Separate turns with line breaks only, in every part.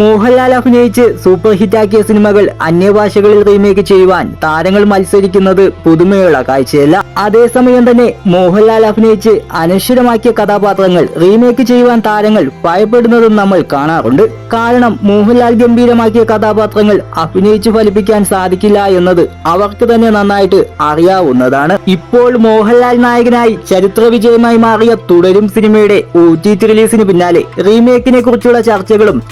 മോഹൻലാൽ അഭിനയിച്ച് സൂപ്പർ ഹിറ്റാക്കിയ സിനിമകൾ അന്യഭാഷകളിൽ റീമേക്ക് ചെയ്യുവാൻ താരങ്ങൾ മത്സരിക്കുന്നത് പുതുമയുള്ള കാഴ്ചയല്ല. അതേസമയം തന്നെ മോഹൻലാൽ അഭിനയിച്ച് അനശ്വരമാക്കിയ കഥാപാത്രങ്ങൾ റീമേക്ക് ചെയ്യുവാൻ താരങ്ങൾ ഭയപ്പെടുന്നതും നമ്മൾ കാണാറുണ്ട്. കാരണം മോഹൻലാൽ ഗംഭീരമാക്കിയ കഥാപാത്രങ്ങൾ അഭിനയിച്ചു ഫലിപ്പിക്കാൻ സാധിക്കില്ല എന്നത് അവർക്ക് തന്നെ നന്നായിട്ട് അറിയാവുന്നതാണ്. ഇപ്പോൾ മോഹൻലാൽ നായകനായി ചരിത്ര വിജയമായി മാറിയ തുടരും സിനിമയുടെ ഒ ടി റിലീസിന് പിന്നാലെ റീമേക്കിനെ കുറിച്ചുള്ള ചർച്ചകളും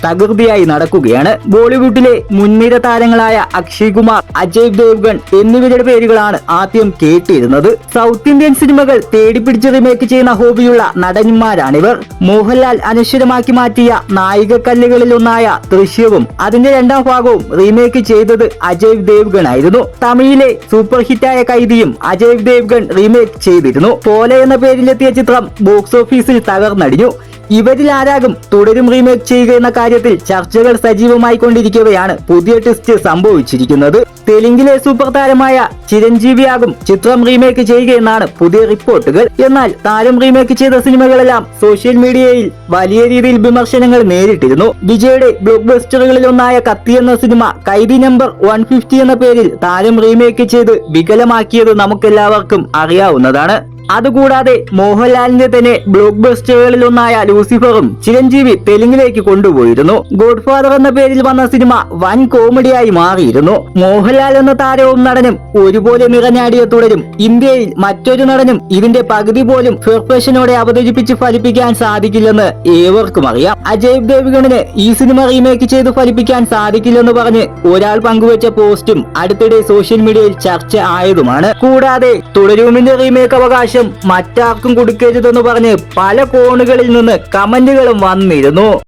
തകൃതിയായി നടക്കുകയാണ്. ബോളിവുഡിലെ മുൻനിര താരങ്ങളായ അക്ഷയ് കുമാർ അജയ് ദേവ്ഗൺ എന്നിവരുടെ പേരുകളാണ് ആദ്യം കേട്ടിരുന്നത്. സൗത്ത് ഇന്ത്യൻ സിനിമകൾ തേടിപ്പിടിച്ച് റീമേക്ക് ചെയ്യുന്ന ഹോബിയുള്ള നടന്മാരാണിവർ. മോഹൻലാൽ അനശ്വരമാക്കി മാറ്റിയ നായിക കല്ലുകളിലൊന്നായ ദൃശ്യവും അതിന്റെ രണ്ടാം ഭാഗവും റീമേക്ക് ചെയ്തത് അജയ് ദേവ്ഗൺ ആയിരുന്നു. തമിഴിലെ സൂപ്പർ ഹിറ്റായ കൈദിയും അജയ് ദേവ്ഗൺ റീമേക്ക് ചെയ്തിരുന്നു. പോലെ എന്ന പേരിലെത്തിയ ചിത്രം ബോക്സ് ഓഫീസിൽ തകർന്നടിഞ്ഞു. ഇവരിൽ ആരാകും തുടരും റീമേക്ക് ചെയ്യുക എന്ന കാര്യത്തിൽ ചർച്ചകൾ സജീവമായി കൊണ്ടിരിക്കവെയാണ് പുതിയ ടെസ്റ്റ് സംഭവിച്ചിരിക്കുന്നത്. തെലുങ്കിലെ സൂപ്പർ താരമായ ചിരഞ്ജീവിയാകും ചിത്രം റീമേക്ക് ചെയ്യുകയെന്നാണ് പുതിയ റിപ്പോർട്ടുകൾ എന്നാൽ താരം റീമേക്ക് ചെയ്ത സിനിമകളെല്ലാം സോഷ്യൽ മീഡിയയിൽ വലിയ രീതിയിൽ വിമർശനങ്ങൾ നേരിട്ടിരുന്നു. വിജയുടെ ബ്ലോക്ക് ബസ്റ്ററുകളിൽ ഒന്നായ കത്തി എന്ന സിനിമ കൈദി നമ്പർ വൺ ഫിഫ്റ്റി എന്ന പേരിൽ താരം റീമേക്ക് ചെയ്ത് വികലമാക്കിയത് നമുക്കെല്ലാവർക്കും അറിയാവുന്നതാണ്. അതുകൂടാതെ മോഹൻലാലിന്റെ തന്നെ ബ്ലോക്ക് ബസ്റ്ററുകളിലൊന്നായ ലൂസിഫറും ചിരഞ്ജീവി തെലുങ്കിലേക്ക് കൊണ്ടുപോയിരുന്നു. ഗോഡ് ഫാദർ എന്ന പേരിൽ വന്ന സിനിമ വൻ കോമഡിയായി മാറിയിരുന്നു. മോഹൻലാൽ എന്ന താരവും നടനും ഒരുപോലെ നിറഞ്ഞാടിയ തുടരും. ഇന്ത്യയിൽ മറ്റൊരു നടനും ഇതിന്റെ പകുതി പോലും പെർഫെക്ഷനോടെ അവതരിപ്പിച്ച് ഫലിപ്പിക്കാൻ സാധിക്കില്ലെന്ന് ഏവർക്കും അറിയാം. അജയ് ദേവ്ഗണിന് ഈ സിനിമ റീമേക്ക് ചെയ്ത് ഫലിപ്പിക്കാൻ സാധിക്കില്ലെന്ന് പറഞ്ഞ് ഒരാൾ പങ്കുവച്ച പോസ്റ്റും അടുത്തിടെ സോഷ്യൽ മീഡിയയിൽ ചർച്ച ആയതുമാണ്. കൂടാതെ തുടരൂമിന്റെ റീമേക്ക് അവകാശം മറ്റാർക്കും കൊടുക്കരുതെന്ന് പറഞ്ഞ് പല കോണുകളിൽ നിന്ന് കമന്റുകളും വന്നിരുന്നു.